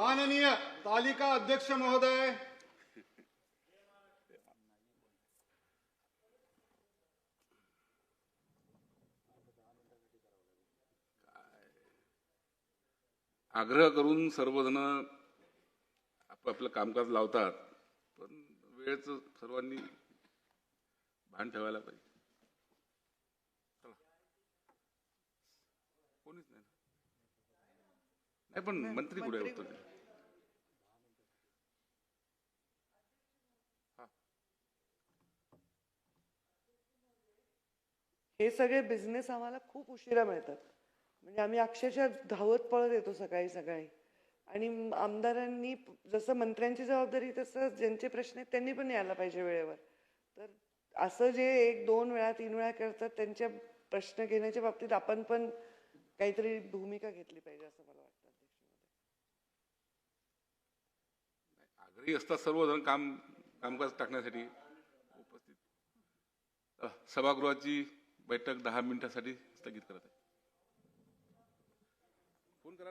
माननीय तालिका अध्यक्ष महोदय। आग्रह करून सर्वजण आपापलं कामकाज लावतात पण वेळेच सर्वांनी भान ठेवायला पाहिजे. चला. कोणीच नाही. नाही पण मंत्री कुठे उत्तर द्या. हे. सगळे बिझनेस आम्हाला खूप उशिरा मिळतात. म्हणजे आम्ही अक्षरशः धावत पळत येतो सकाळी सकाळी. आणि आमदारांनी जसं मंत्र्यांची जबाबदारी तसं ज्यांचे प्रश्न आहेत त्यांनी पण यायला पाहिजे वेळेवर. तर असं जे एक दोन वेळा तीन वेळा करतात त्यांच्या प्रश्न घेण्याच्या बाबतीत आपण पण काहीतरी भूमिका घेतली पाहिजे असं मला वाटतं. घरी असतात सर्वजण काम कामकाज टाकण्यासाठी उपस्थित. सभागृहाची बैठक दहा मिनिटासाठी स्थगित करत आहे. फोन करा